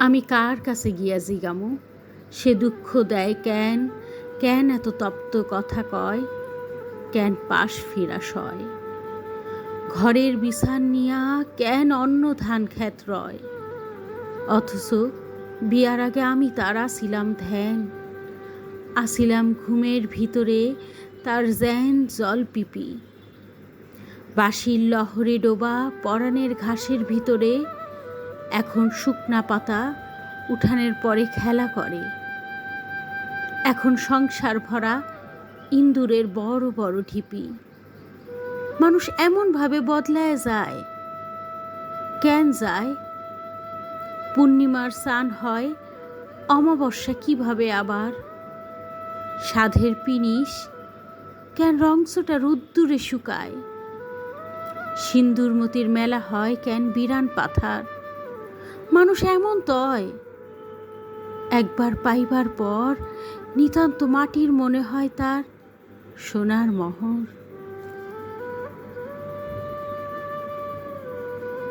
আমি কার কাছে গিয়া জিগামু? সে দুঃখ দেয় কেন? কেন এত তপ্ত কথা কয়? কেন পাশ ফিরা সয়? ঘরের বিছান নিয়া কেন অন্য ধান খ্যাত রয়? অথচ বিয়ার আগে আমি তারা ছিলাম ধ্যান। আসিলাম ঘুমের ভিতরে তার জ্যান জল পিপি। বাঁশির লহরে ডোবা পরাণের ঘাসের ভিতরে এখন শুকনা পাতা উঠানের পরে খেলা করে। এখন সংসার ভরা ইন্দুরের বড় বড় ঢিপি। মানুষ এমনভাবে বদলায় যায়। কেন যায়? পূর্ণিমার স্নান হয় অমাবস্যা কীভাবে আবার? সাধের পিনিস কেন রংসটা রোদ্দুরে শুকায়? সিন্দুরমতির মেলা হয় কেন বিরান পাথার? মানুষ এমন তয়। একবার পাইবার পর নিতান্ত মাটির মনে হয় তার সোনার মহর।